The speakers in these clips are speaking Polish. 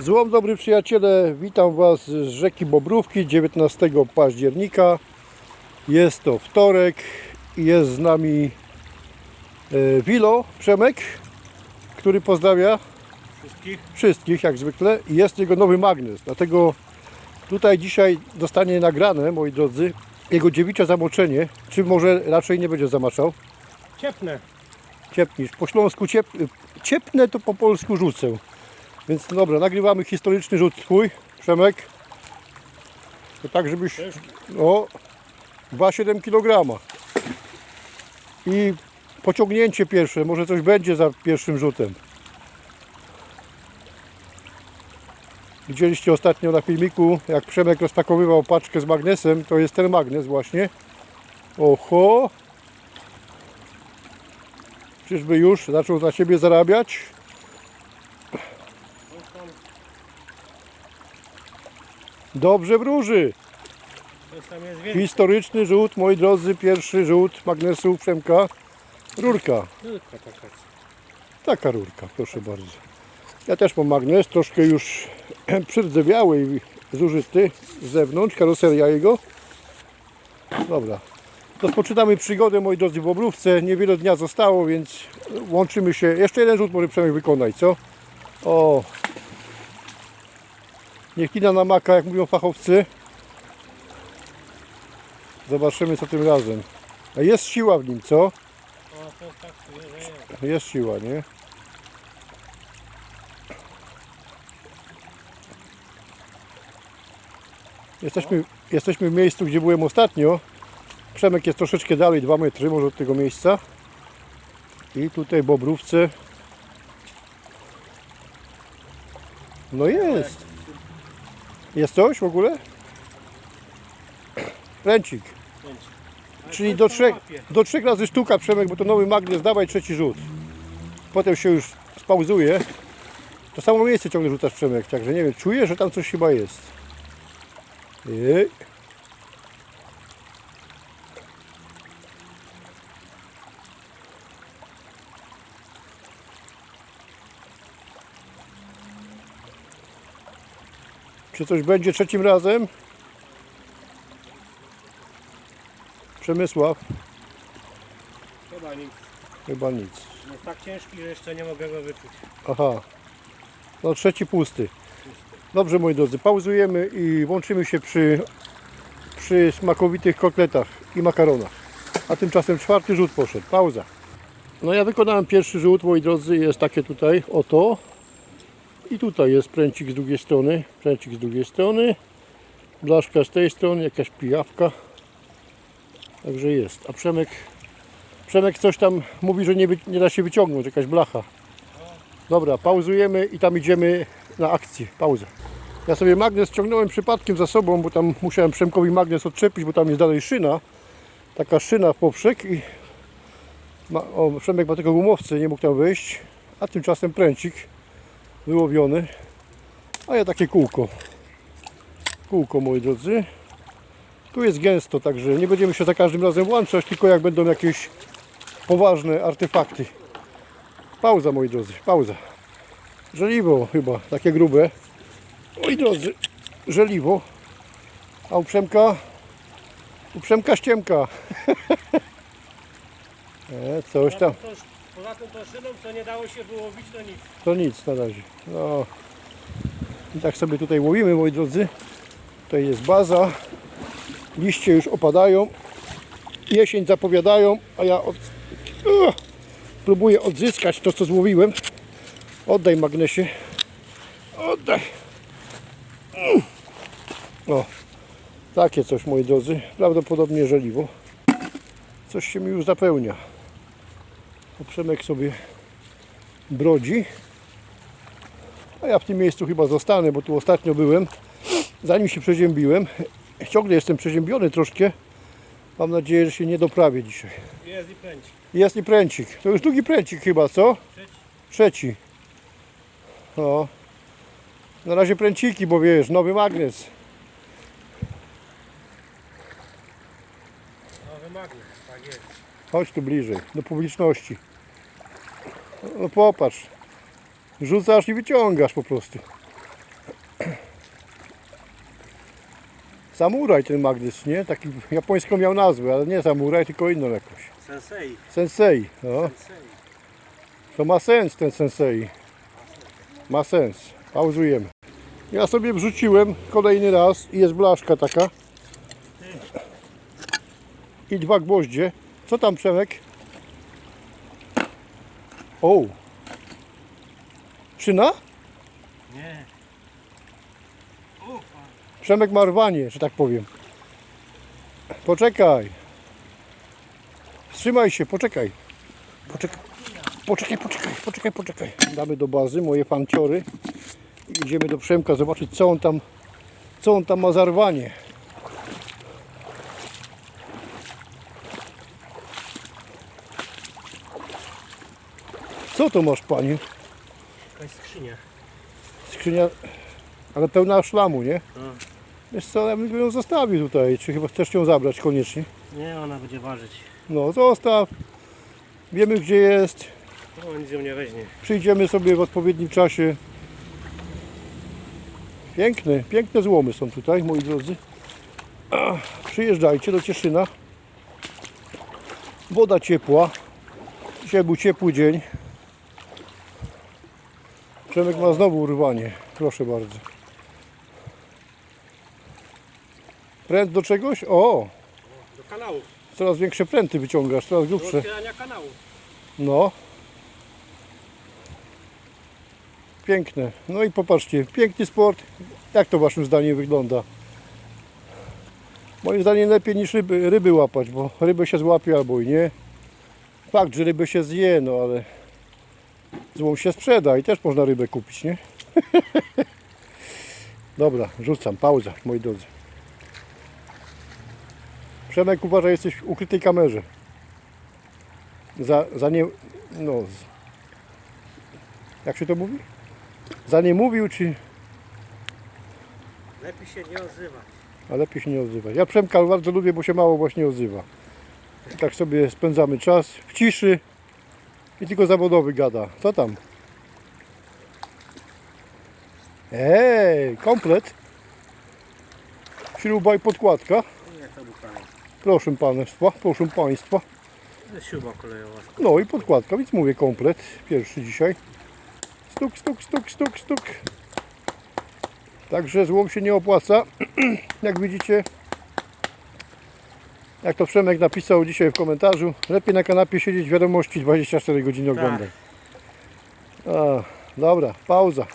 Złom dobry przyjaciele, witam Was z rzeki Bobrówki 19 października. Jest to wtorek i jest z nami e, Wilo Przemek, który pozdrawia Wszystkich? wszystkich jak zwykle i jest jego nowy magnes. Dlatego tutaj dzisiaj zostanie nagrane, moi drodzy, jego dziewicze zamoczenie, czy może raczej nie będzie zamaczał. Ciepnę. Ciepnisz. Po śląsku ciep... ciepnę to po polsku rzucę. Więc dobra, nagrywamy historyczny rzut twój, Przemek. To tak, żebyś... Ciężki. O, 2,7 kg. I pociągnięcie pierwsze, może coś będzie za pierwszym rzutem. Widzieliście ostatnio na filmiku, jak Przemek rozpakowywał paczkę z magnesem, to jest ten magnes właśnie. Oho! Czyżby już zaczął na siebie zarabiać? Dobrze wróży. Historyczny rzut, moi drodzy, pierwszy rzut magnesu Przemka. Rurka. Tylko taka. Taka rurka, proszę bardzo. Ja też mam magnes, troszkę już przydzewiały i zużyty z zewnątrz, karoseria jego. Dobra. Rozpoczynamy przygodę, moi drodzy, w obrówce. Niewiele dnia zostało, więc łączymy się. Jeszcze jeden rzut może Przemek wykonać, co? O! Niech kina na maka, jak mówią fachowcy. Zobaczymy, co tym razem. A jest siła w nim, co? Jest siła, nie? Jesteśmy, jesteśmy w miejscu, gdzie byłem ostatnio. Przemek jest troszeczkę dalej, 2 metry może od tego miejsca. I tutaj bobrówce. No jest. Jest coś w ogóle? Ręcik. Czyli do trzech, do trzech razy sztuka Przemek, bo to nowy magnes, dawaj trzeci rzut. Potem się już spauzuje. To samo miejsce ciągle rzucasz Przemek, także nie wiem, czuję, że tam coś chyba jest. Jej. Czy coś będzie trzecim razem? Przemysław? Chyba nic. Chyba nic. Jest tak ciężki, że jeszcze nie mogę go wyczuć. Aha. No trzeci pusty. Dobrze moi drodzy, pauzujemy i łączymy się przy, przy smakowitych kotletach i makaronach. A tymczasem czwarty rzut poszedł. Pauza. No ja wykonałem pierwszy rzut, moi drodzy, jest takie tutaj, oto. I tutaj jest pręcik z drugiej strony, pręcik z drugiej strony. Blaszka z tej strony, jakaś pijawka. Także jest. A Przemek, Przemek coś tam mówi, że nie, nie da się wyciągnąć, jakaś blacha. Dobra, pauzujemy i tam idziemy na akcję. Pauza. Ja sobie magnes ściągnąłem przypadkiem za sobą, bo tam musiałem Przemkowi magnes odczepić, bo tam jest dalej szyna. Taka szyna w poprzek i ma, o, Przemek ma tylko gumowce, nie mógł tam wejść. A tymczasem pręcik wyłowiony. A ja takie kółko. Kółko, moi drodzy. Tu jest gęsto, także nie będziemy się za każdym razem włączać, tylko jak będą jakieś poważne artefakty. Pauza, moi drodzy, pauza. Żeliwo chyba, takie grube. Moi drodzy, żeliwo. A u Przemka? U Przemka ściemka. e, coś tam. Poza tą- szyną, co nie dało się wyłowić, to nic. To nic na razie. No. I tak sobie tutaj łowimy, moi drodzy. Tutaj jest baza. Liście już opadają. Jesień zapowiadają, a ja od... Ugh! próbuję odzyskać to, co złowiłem. Oddaj magnesie. Oddaj. Mm. O, takie coś, moi drodzy. Prawdopodobnie żeliwo. Coś się mi już zapełnia. O, Przemek sobie brodzi. A ja w tym miejscu chyba zostanę, bo tu ostatnio byłem, zanim się przeziębiłem. Ciągle jestem przeziębiony troszkę. Mam nadzieję, że się nie doprawię dzisiaj. Jest i kręci. Jest i pręcik. To już drugi pręcik chyba, co? Trzeci. Trzeci. O. Na razie pręciki, bo wiesz, nowy magnes. Nowy magnes, tak jest. Chodź tu bliżej, do publiczności. No popatrz. Rzucasz i wyciągasz po prostu. Samuraj ten magnes, nie? Taki japońską miał nazwę, ale nie samuraj, tylko inną jakąś. Sensei. Sensei, no. Sensei. To ma sens ten sensei. Ma sens. Pauzujemy. Ja sobie wrzuciłem kolejny raz i jest blaszka taka. I dwa gwoździe. Co tam Przemek? O! Szyna? Nie. Ufa. Przemek ma rwanie, że tak powiem. Poczekaj. Wstrzymaj się, poczekaj. Poczekaj, poczekaj, poczekaj, poczekaj, poczekaj. Damy do bazy moje panciory idziemy do Przemka zobaczyć co on tam, co on tam ma za rwanie. Co to masz panie? Jakaś skrzynia. Skrzynia, ale pełna szlamu, nie? Mm. Wiesz co, ja bym ją zostawił tutaj. Czy chyba chcesz ją zabrać koniecznie? Nie, ona będzie ważyć. No, zostaw. Wiemy gdzie jest. No, nic ją nie weźmie. Przyjdziemy sobie w odpowiednim czasie. Piękne, piękne złomy są tutaj, moi drodzy. Przyjeżdżajcie do Cieszyna. Woda ciepła. Dzisiaj był ciepły dzień. Przemek ma znowu urwanie. Proszę bardzo. Pręt do czegoś? O! Do kanału. Coraz większe pręty wyciągasz, coraz Do grubsze. otwierania kanału. No. Piękne. No i popatrzcie, piękny sport. Jak to waszym zdaniem wygląda? Moim zdaniem lepiej niż ryby, ryby łapać, bo ryby się złapie albo i nie. Fakt, że rybę się zje, no ale złą się sprzeda i też można rybę kupić, nie? Dobra, rzucam, pauza, moi drodzy. Przemek uważa, jesteś w ukrytej kamerze za, za nie, no, jak się to mówi? Za nie mówił, czy, Lepiej się nie odzywać. a lepiej się nie odzywać. Ja Przemka bardzo lubię, bo się mało właśnie odzywa. Tak sobie spędzamy czas w ciszy i tylko zawodowy gada. Co tam? Ej, komplet. Śruba i podkładka. Proszę Państwa, proszę Państwa. Śruba kolejowa. No i podkładka, więc mówię komplet. Pierwszy dzisiaj. Stuk, stuk, stuk, stuk, stuk. Także złom się nie opłaca. Jak widzicie, jak to Przemek napisał dzisiaj w komentarzu, lepiej na kanapie siedzieć wiadomości 24 godziny oglądać. A, dobra, pauza.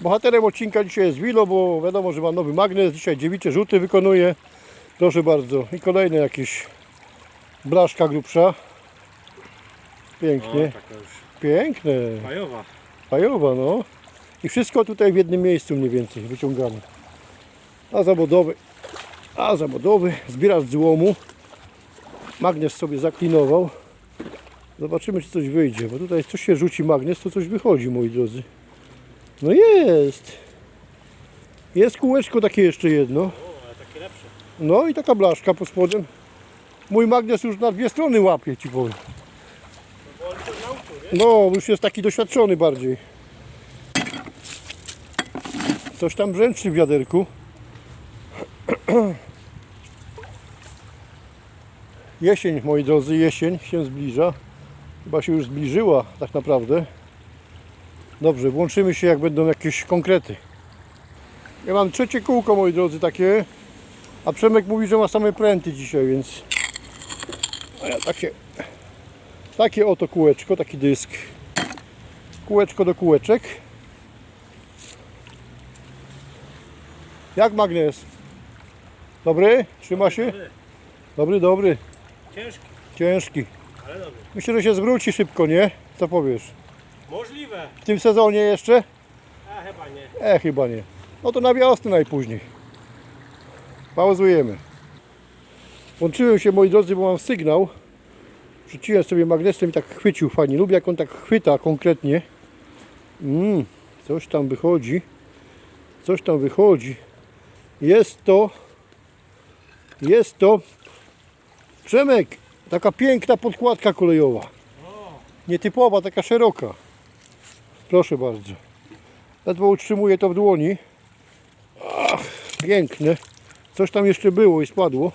Bohaterem odcinka dzisiaj jest Wilo, bo wiadomo, że ma nowy magnes. Dzisiaj dziewicze rzuty wykonuje. Proszę bardzo. I kolejne jakieś blaszka grubsza. Pięknie, piękne. fajowa. Fajowa, no. I wszystko tutaj w jednym miejscu mniej więcej wyciągamy. A zawodowy, a zawodowy, zbieracz złomu. Magnes sobie zaklinował. Zobaczymy, czy coś wyjdzie, bo tutaj coś się rzuci magnes, to coś wychodzi, moi drodzy. No jest. Jest kółeczko takie jeszcze jedno. No i taka blaszka pod spodem. Mój magnes już na dwie strony łapie, ci powiem. No? No, już jest taki doświadczony bardziej. Coś tam brzęczy w wiaderku. Jesień, moi drodzy, jesień się zbliża. Chyba się już zbliżyła tak naprawdę. Dobrze, włączymy się jak będą jakieś konkrety. Ja mam trzecie kółko, moi drodzy, takie. A Przemek mówi, że ma same pręty dzisiaj, więc... A ja takie takie oto kółeczko, taki dysk. Kółeczko do kółeczek. Jak magnes? Dobry? Trzyma się? Dobry. Dobry, dobry. Ciężki, Ciężki. ale dobry. Myślę, że się zwróci szybko, nie? Co powiesz? Możliwe. W tym sezonie jeszcze? A chyba nie. E, chyba nie. No to na wiosnę najpóźniej. Pauzujemy. Włączyłem się, moi drodzy, bo mam sygnał. Rzuciłem sobie magnesem i tak chwycił fajnie. Lubię, jak on tak chwyta konkretnie. Mm, coś tam wychodzi. Coś tam wychodzi. Jest to... Jest to... Przemek! Taka piękna podkładka kolejowa. Nietypowa, taka szeroka. Proszę bardzo. Ledwo utrzymuję to w dłoni. Ach, piękne. Coś tam jeszcze było i spadło.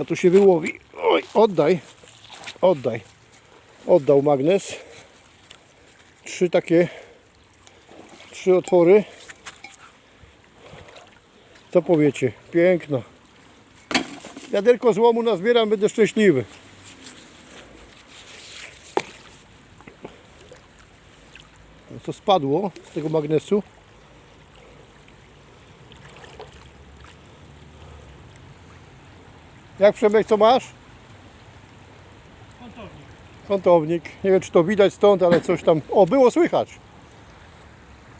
A tu się wyłowi. Oj, oddaj. Oddaj. Oddał magnes. Trzy takie. Trzy otwory. Co powiecie? Piękno. Wiaderko złomu nazbieram, będę szczęśliwy. Co spadło z tego magnesu? Jak Przemek, co masz? Kątownik. Kątownik. Nie wiem, czy to widać stąd, ale coś tam... O, było słychać.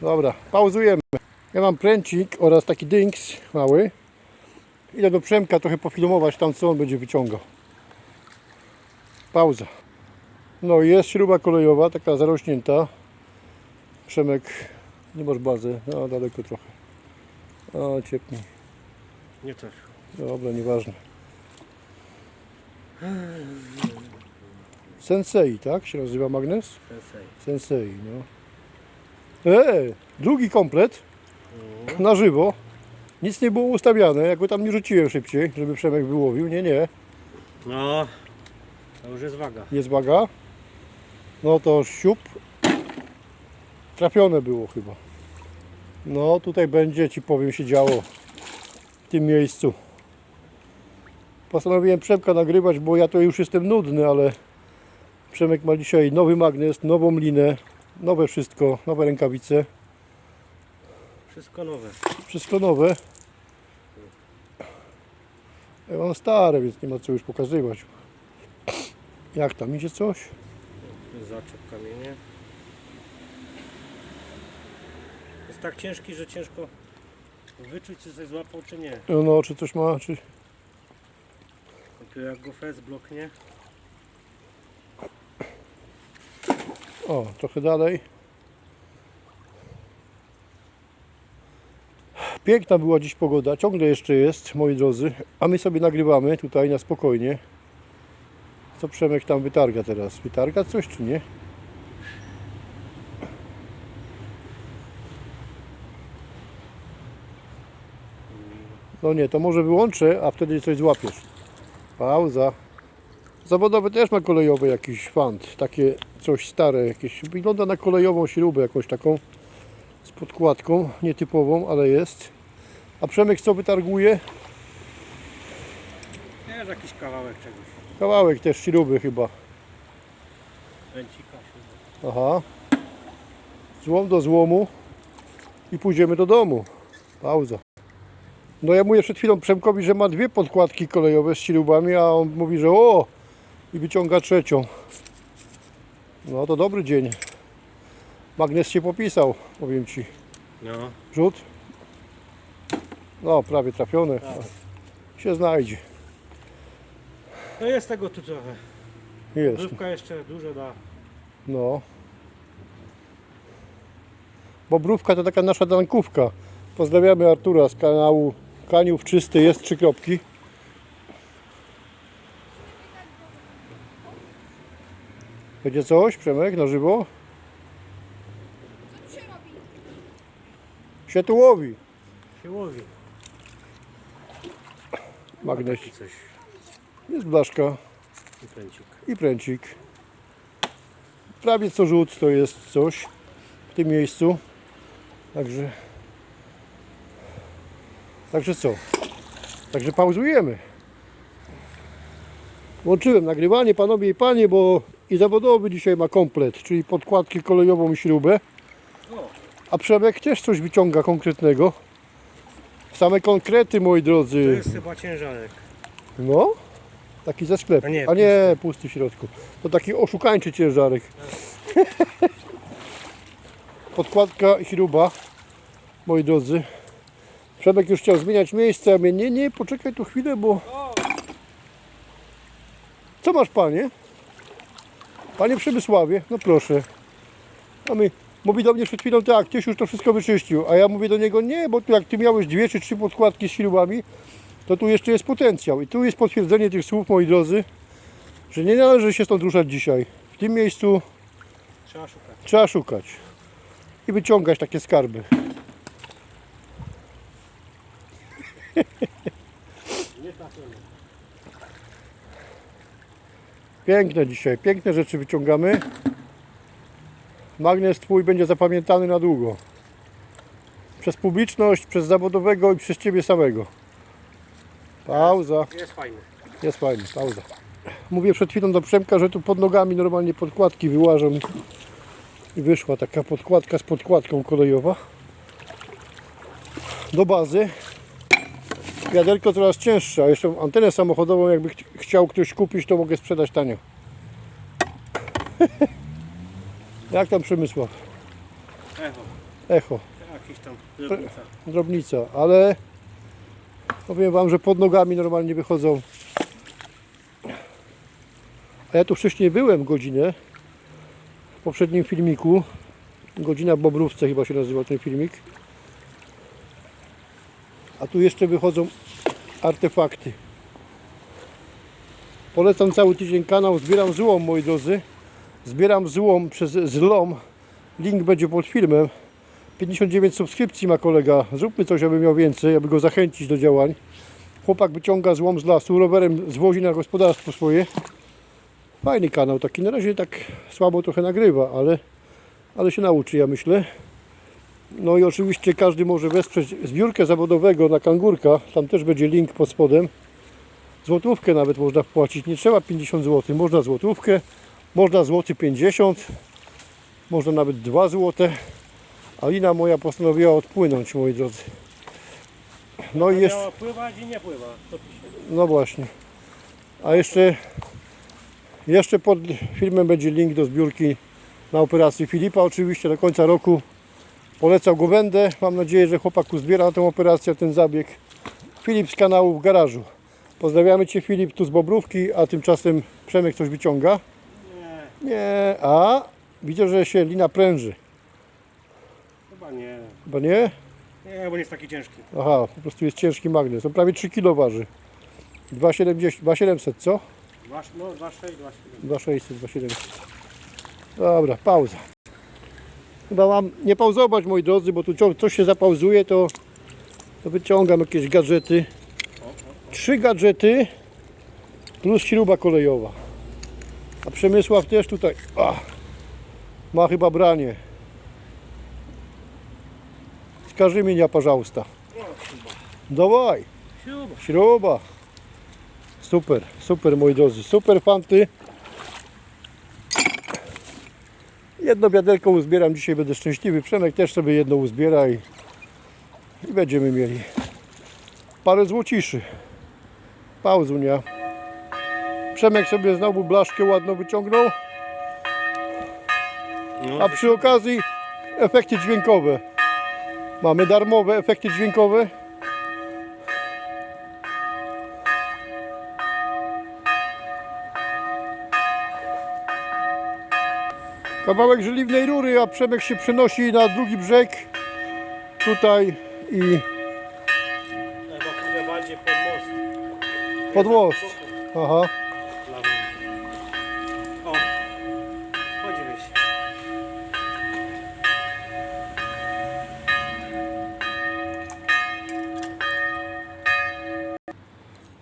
Dobra, pauzujemy. Ja mam pręcik oraz taki dynks mały. Idę do Przemka trochę pofilmować tam, co on będzie wyciągał. Pauza. No jest śruba kolejowa, taka zarośnięta. Przemek, nie masz bazę. No, daleko trochę. O, ciepnij. Nie coś. Dobra, nieważne. Sensei, tak się nazywa magnes? Sensei. Sensei, no. E, drugi komplet na żywo. Nic nie było ustawiane, jak go tam nie rzuciłem szybciej, żeby Przemek wyłowił. Nie, nie, No. To już jest waga. jest waga. No to siup. Trafione było chyba. No tutaj będzie, ci powiem, się działo w tym miejscu. Postanowiłem Przemka nagrywać, bo ja to już jestem nudny, ale Przemek ma dzisiaj nowy magnes, nową linę, nowe wszystko, nowe rękawice. Wszystko nowe. Wszystko nowe. Ja mam stare, więc nie ma co już pokazywać. Jak tam idzie coś? Zaczep kamienie. Jest tak ciężki, że ciężko wyczuć, czy coś złapał, czy nie. No, czy coś ma, czy... Dopiero jak go fez bloknie. O, trochę dalej. Piękna była dziś pogoda, ciągle jeszcze jest, moi drodzy. A my sobie nagrywamy tutaj na spokojnie. Co Przemek tam wytarga teraz? Wytarga coś czy nie? No nie, to może wyłączę, a wtedy coś złapiesz. Pauza. Zawodowy też ma kolejowy jakiś fant, takie coś stare, jakieś, wygląda na kolejową śrubę jakąś taką z podkładką, nietypową, ale jest. A Przemek co wytarguje? Też jakiś kawałek czegoś. Kawałek też śruby chyba. Ręcika się. Aha. Złom do złomu i pójdziemy do domu. Pauza. No ja mówię przed chwilą Przemkowi, że ma dwie podkładki kolejowe z śrubami, a on mówi, że o! I wyciąga trzecią. No to dobry dzień. Magnes się popisał, powiem Ci. No. Rzut. No, prawie trafione. Tak. Się znajdzie. No jest tego tu trochę. Jest. Żywka jeszcze dużo da. No. Bobrówka to taka nasza dankówka. Pozdrawiamy Artura z kanału Kaniów Czysty jest trzy kropki. Będzie coś, Przemek, na żywo? Co tu się robi? Się tu łowi. Się łowi. Magnes. Taki coś. Jest blaszka I pręcik. i pręcik. Prawie co rzut to jest coś w tym miejscu. Także Także co? Także pauzujemy. Włączyłem nagrywanie, panowie i panie, bo i zawodowy dzisiaj ma komplet, czyli podkładki kolejową i śrubę. A Przemek też coś wyciąga konkretnego. Same konkrety, moi to drodzy. jest chyba ciężarek. No, taki ze sklepu. A nie, A nie pusty w środku. To taki oszukańczy ciężarek. Podkładka i śruba, moi drodzy. Przemek już chciał zmieniać miejsce, a mnie nie, nie, poczekaj tu chwilę, bo... Co masz panie? Panie Przemysławie, no proszę. A my, mówi do mnie przed chwilą, tak, Tyś już to wszystko wyczyścił. A ja mówię do niego, nie, bo tu jak ty miałeś dwie czy trzy podkładki z śrubami, to tu jeszcze jest potencjał. I tu jest potwierdzenie tych słów, moi drodzy, że nie należy się stąd ruszać dzisiaj. W tym miejscu trzeba szukać. trzeba szukać. i wyciągać takie skarby. Piękne dzisiaj, piękne rzeczy wyciągamy. Magnes Twój będzie zapamiętany na długo. Przez publiczność, przez zawodowego i przez Ciebie samego. Pauza. Jest fajny. Jest fajnie, pauza. Mówię przed chwilą do Przemka, że tu pod nogami normalnie podkładki wyłażą i wyszła taka podkładka z podkładką kolejowa do bazy. Wiaderko coraz cięższe, a jeszcze antenę samochodową jakby ch- chciał ktoś kupić, to mogę sprzedać tanio. Jak tam Przemysław? Echo. Echo, Jakiś tam drobnica. drobnica, ale powiem Wam, że pod nogami normalnie wychodzą. A ja tu wcześniej byłem godzinę w poprzednim filmiku. Godzina w Bobrówce chyba się nazywał ten filmik. A tu jeszcze wychodzą artefakty. Polecam cały tydzień kanał. Zbieram złom, moi drodzy. Zbieram złom przez zlom. Link będzie pod filmem. 59 subskrypcji ma kolega. Zróbmy coś, aby miał więcej, aby go zachęcić do działań. Chłopak wyciąga złom z lasu, rowerem zwozi na gospodarstwo swoje. Fajny kanał, taki na razie tak słabo trochę nagrywa, ale, ale się nauczy, ja myślę. No i oczywiście każdy może wesprzeć zbiórkę zawodowego na kangurka. Tam też będzie link pod spodem. Złotówkę nawet można wpłacić. Nie trzeba 50 zł, można złotówkę, można złoty 50, można nawet 2 złote. A lina moja postanowiła odpłynąć, moi drodzy. No i jeszcze, Miała pływać i nie pływa. No właśnie. A jeszcze, jeszcze pod filmem będzie link do zbiórki na operację Filipa. Oczywiście do końca roku polecał go będę. Mam nadzieję, że chłopak uzbiera na tę operację, ten zabieg. Filip z kanału w garażu. Pozdrawiamy Cię Filip tu z Bobrówki, a tymczasem Przemek coś wyciąga. Nie, a widzę, że się lina pręży. chyba nie. Chyba nie? Nie, bo nie jest taki ciężki. Aha, po prostu jest ciężki magnes. On prawie 3 kg waży. 2,70 2,700 co? Dwa, no, 2,6, 2,7. 2,600, 2,700. Dobra, pauza. Chyba mam nie pauzować moi drodzy, bo tu coś się zapauzuje, to, to wyciągam jakieś gadżety. Trzy gadżety plus śruba kolejowa. A Przemysław też tutaj ach, ma chyba branie. Скажи меня, пожалуйста. Dawaj. Siuba. Śruba. Super, super moi drodzy, super fanty. Jedno wiaderko uzbieram, dzisiaj będę szczęśliwy. Przemek też sobie jedno uzbiera i, i będziemy mieli parę złociszy. Pauzunia. Przemek sobie znowu blaszkę ładno wyciągnął, No, a przy okazji efekty dźwiękowe. Mamy darmowe efekty dźwiękowe. Kawałek żeliwnej rury, a Przemek się przenosi na drugi brzeg. Tutaj i Chyba bardziej pod most. pod most. Aha.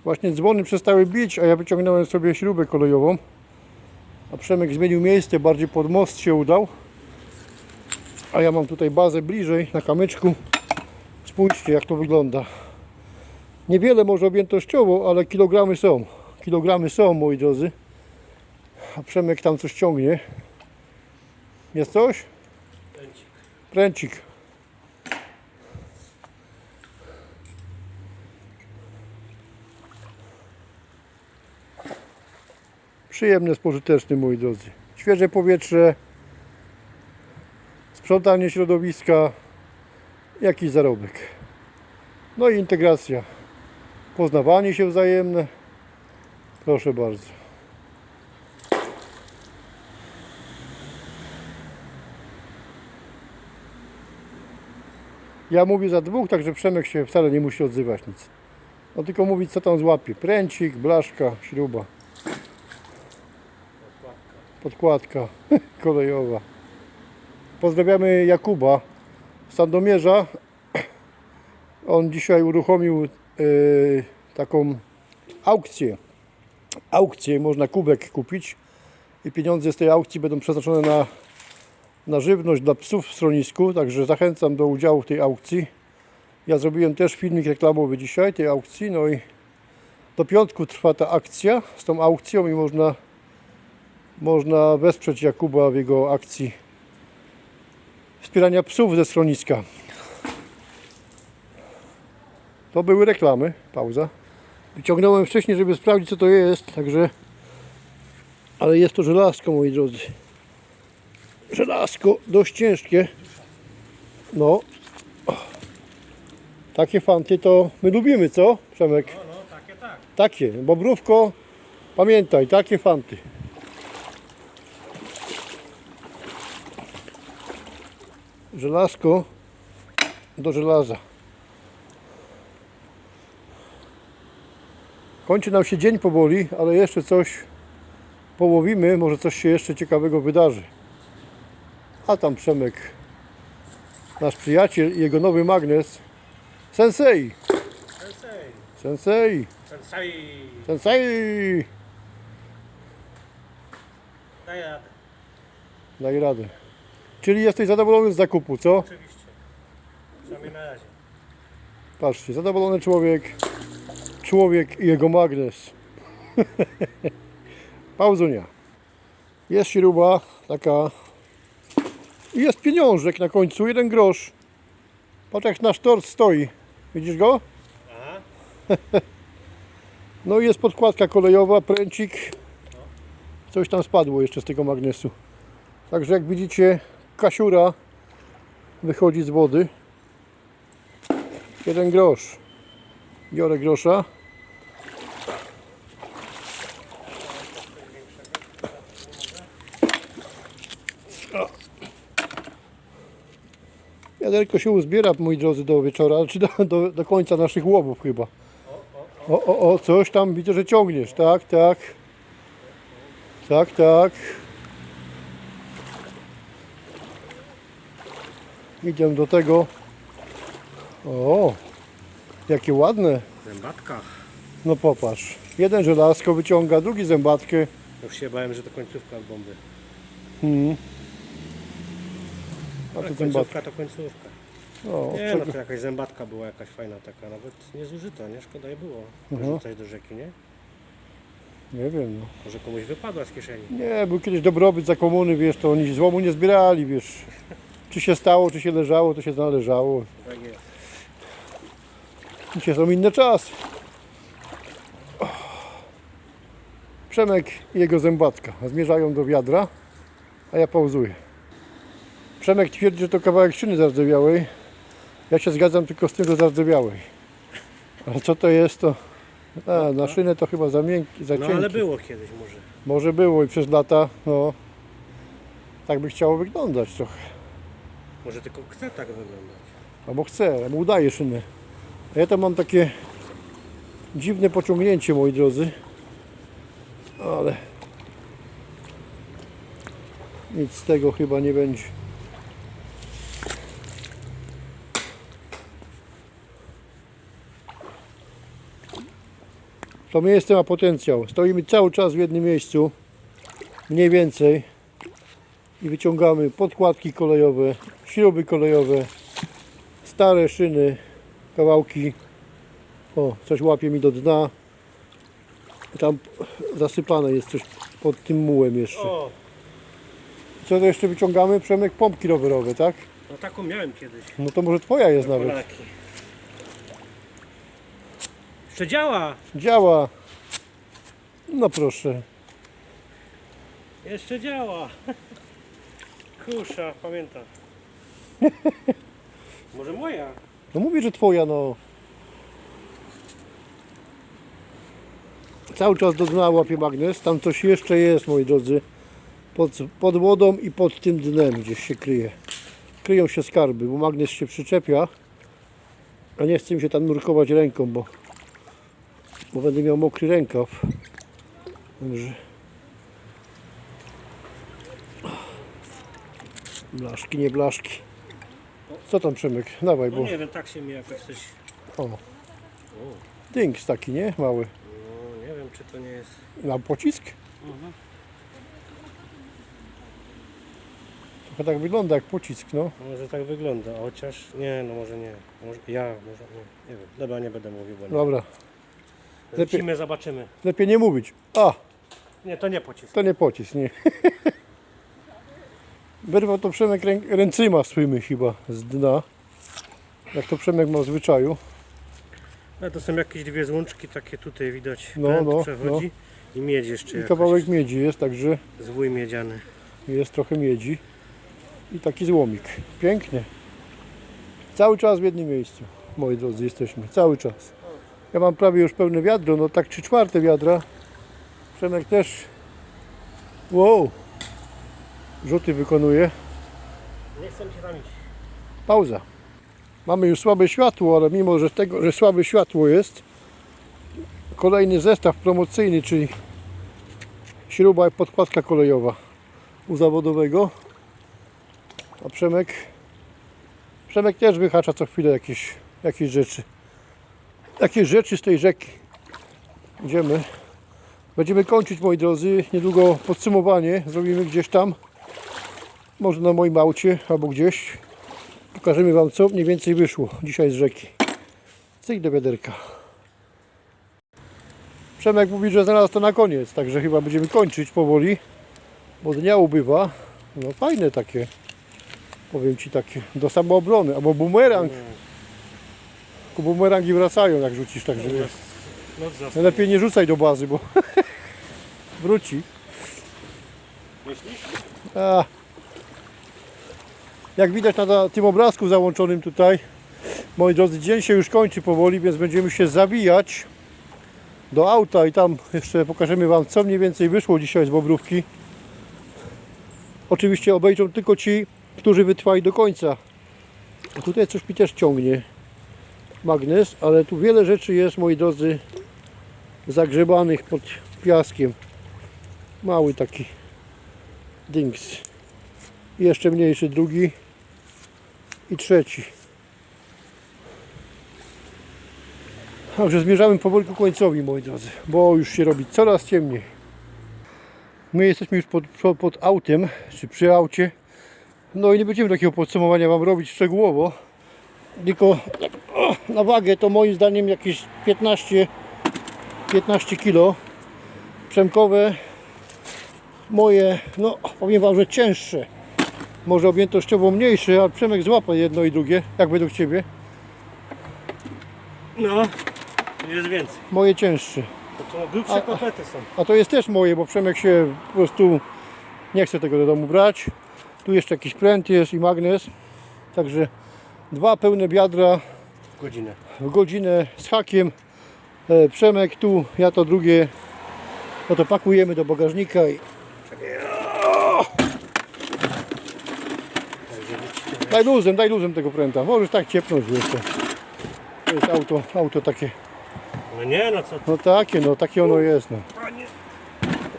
Właśnie dzwony przestały bić, a ja wyciągnąłem sobie śrubę kolejową. A Przemek zmienił miejsce, bardziej pod most się udał. A ja mam tutaj bazę bliżej, na kamyczku. Spójrzcie jak to wygląda. Niewiele może objętościowo, ale kilogramy są. Kilogramy są, moi drodzy. A Przemek tam coś ciągnie. Jest coś? Pęcik. Pręcik. Przyjemny, spożyteczny, moi drodzy. Świeże powietrze, sprzątanie środowiska, jakiś zarobek. No i integracja. Poznawanie się wzajemne. Proszę bardzo. Ja mówię za dwóch, także Przemek się wcale nie musi odzywać nic. On tylko mówi co tam złapie. Pręcik, blaszka, śruba, Podkładka. kolejowa. Pozdrawiamy Jakuba z Sandomierza. On dzisiaj uruchomił e, taką aukcję. Aukcję, można kubek kupić i pieniądze z tej aukcji będą przeznaczone na, na żywność dla psów w schronisku, także zachęcam do udziału w tej aukcji. Ja zrobiłem też filmik reklamowy dzisiaj tej aukcji, no i do piątku trwa ta akcja z tą aukcją i można, można wesprzeć Jakuba w jego akcji wspierania psów ze schroniska. To były reklamy. Pauza. Wyciągnąłem wcześniej, żeby sprawdzić co to jest, także ale jest to żelazko, moi drodzy. Żelazko dość ciężkie. No. Takie fanty to my lubimy, co? Przemek? No, no, takie tak. Takie, bobrówko, pamiętaj, takie fanty. Żelazko do żelaza. Kończy nam się dzień powoli, ale jeszcze coś połowimy, może coś się jeszcze ciekawego wydarzy. A tam Przemek, nasz przyjaciel i jego nowy magnes, Sensei, Sensei. Sensei. Sensei. Sensei! Daj radę. Daj radę. Czyli jesteś zadowolony z zakupu, co? Oczywiście. Przynajmniej na razie. Patrzcie, zadowolony człowiek, człowiek i jego magnes. Pauzunia. Jest śruba taka. I jest pieniążek na końcu, jeden grosz. Patrz jak nasz tort stoi. Widzisz go? Aha. No i jest podkładka kolejowa, pręcik. Coś tam spadło jeszcze z tego magnesu. Także jak widzicie, kasiura wychodzi z wody. Jeden grosz. Biorę grosza. O. Wiaderko się uzbiera, moi drodzy, do wieczora, czy do, do, do końca naszych łowów chyba. O, o, o, coś tam widzę, że ciągniesz. Tak, tak. Tak, tak. Idę do tego. O, jakie ładne. Zębatka. No popatrz. Jeden żelazko wyciąga, drugi zębatkę. Już się bałem, że to końcówka od bomby. Hmm. A Ale to zębatka. końcówka to końcówka. No, Nie no, to jakaś zębatka była jakaś fajna taka, nawet niezużyta, nie? Szkoda jej było. Mhm. Wyrzucać do rzeki, nie? nie wiem. No. Może komuś wypadła z kieszeni. Nie, był kiedyś dobrobyt za komuny, wiesz, to oni złomu nie zbierali, wiesz. Czy się stało, czy się leżało, to się należało. Tak jest. Dzisiaj są inne czasy. Przemek i jego zębatka zmierzają do wiadra, a ja pauzuję. Przemek twierdzi, że to kawałek szyny zardzewiałej. Ja się zgadzam tylko z tym, że zardzewiałej. Ale co to jest, to... A, na szynę to chyba za miękki, za No cienki. ale było kiedyś może. Może było i przez lata, no... Tak by chciało wyglądać trochę. Może tylko chce tak wyglądać. Albo chcę, albo udaję szynę. A ja tam mam takie dziwne pociągnięcie, moi drodzy. Ale nic z tego chyba nie będzie. To miejsce ma potencjał. Stoimy cały czas w jednym miejscu, mniej więcej. I wyciągamy podkładki kolejowe, śruby kolejowe, stare szyny, kawałki. O, coś łapie mi do dna. Tam zasypane jest coś pod tym mułem jeszcze. Co to jeszcze wyciągamy? Przemek pompki rowerowe, tak? no taką miałem kiedyś. No to może twoja jest nawet. Polaki. Jeszcze działa! Działa. No proszę. Jeszcze działa! Kusza, pamiętam. Może moja? No mówię, że twoja, no. Cały czas do dna łapie magnes. Tam coś jeszcze jest, moi drodzy. Pod, pod wodą i pod tym dnem gdzieś się kryje. Kryją się skarby, bo magnes się przyczepia. A nie chcę mi się tam nurkować ręką, bo, bo będę miał mokry rękaw. Także. Blaszki, nie blaszki. Co tam Przemek? Dawaj, No bo... nie wiem, tak się mi jakoś coś... O. Dings taki, nie? Mały. No nie wiem, czy to nie jest... Na pocisk? Trochę tak wygląda jak pocisk, no. Może tak wygląda, chociaż... Nie, no może nie. Może... Ja, może nie. Nie wiem. Dobra, nie będę mówił, bo nie. Dobra. Lecimy, zobaczymy. Lepiej nie mówić. A, Nie, to nie pocisk. to nie pocisk, nie. Wyrwał to Przemek rę, ręcyma swymi chyba z dna. Jak to Przemek ma w zwyczaju. A to są jakieś dwie złączki, takie tutaj widać. No, no, przechodzi. I miedź jeszcze I kawałek miedzi jest, także Zwój miedziany. jest trochę miedzi. I taki złomik. Pięknie. Cały czas w jednym miejscu, moi drodzy, jesteśmy. Cały czas. Ja mam prawie już pełne wiadro, no tak trzy czwarte wiadra. Przemek też. Wow. Rzuty wykonuje. Nie chcę się tam iść. Pauza. Mamy już słabe światło, ale mimo że tego, że słabe światło jest, kolejny zestaw promocyjny, czyli śruba i podkładka kolejowa u zawodowego. A Przemek Przemek też wyhacza co chwilę jakieś, jakieś rzeczy. Jakieś rzeczy z tej rzeki. Idziemy. Będziemy kończyć moi drodzy. Niedługo podsumowanie zrobimy gdzieś tam. Może na moim aucie albo gdzieś. Pokażemy Wam co mniej więcej wyszło dzisiaj z rzeki. Cyk do wiaderka. Przemek mówi, że znalazł to na koniec, także chyba będziemy kończyć powoli, bo dnia ubywa. No fajne takie, powiem Ci takie, do samoobrony, albo bumerang. Tylko bumerangi wracają jak rzucisz, także wiesz. Noc zastała. Lepiej nie rzucaj do bazy, bo wróci. Myślisz? Jak widać na tym obrazku załączonym tutaj, moi drodzy, dzień się już kończy powoli, więc będziemy się zawijać do auta i tam jeszcze pokażemy Wam, co mniej więcej wyszło dzisiaj z Bobrówki. Oczywiście obejrzą tylko ci, którzy wytrwali do końca. A tutaj coś mi też ciągnie magnes, ale tu wiele rzeczy jest, moi drodzy, zagrzebanych pod piaskiem. Mały taki dings. I jeszcze mniejszy drugi i trzeci. Także zmierzamy powoli ku końcowi, moi drodzy, bo już się robi coraz ciemniej. My jesteśmy już pod, pod, autem, czy przy aucie. No i nie będziemy takiego podsumowania Wam robić szczegółowo. Tylko na wagę to moim zdaniem jakieś 15, 15 kg. Przemkowe moje, no powiem Wam, że cięższe. Może objętościowo mniejsze, ale Przemek złapał jedno i drugie, jak według Ciebie. No, jest więcej. Moje cięższe. To, to grubsze A- kotlety są. A to jest też moje, bo Przemek się po prostu nie chce tego do domu brać. Tu jeszcze jakiś pręt jest i magnes. Także dwa pełne biadra w godzinę. w godzinę z hakiem. E, Przemek tu, ja to drugie. No to pakujemy do bagażnika i daj luzem, daj luzem tego pręta. Możesz tak ciepnąć jeszcze. To jest auto, auto takie, No nie, no co no takie, no takie ono jest. No.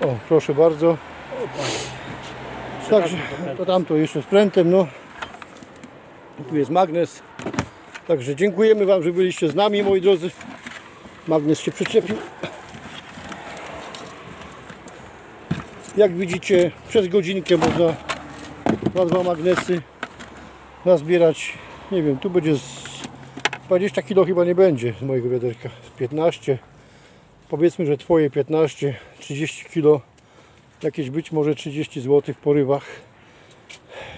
O, proszę bardzo. Także to tamto jeszcze z prętem, no. Tu jest magnes. Także dziękujemy Wam, że byliście z nami, moi drodzy. Magnes się przyczepił. Jak widzicie, przez godzinkę można na dwa magnesy nazbierać. Nie wiem, tu będzie z 20 kg chyba nie będzie z mojego wiaderka. Z 15. Powiedzmy, że Twoje 15, 30 kg. Jakieś być może 30 zł w porywach.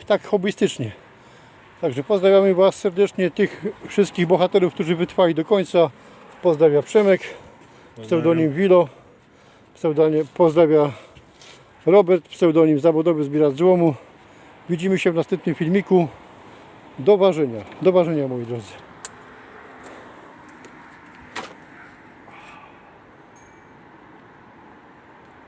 Tak hobbystycznie. Także pozdrawiamy Was serdecznie, tych wszystkich bohaterów, którzy wytrwali do końca. Pozdrawia Przemek, pseudonim Wilo, pseudonim, pozdrawia Robert, pseudonim zawodowy zbieracz złomu. Widzimy się w następnym filmiku. Do ważenia, do ważenia moi drodzy.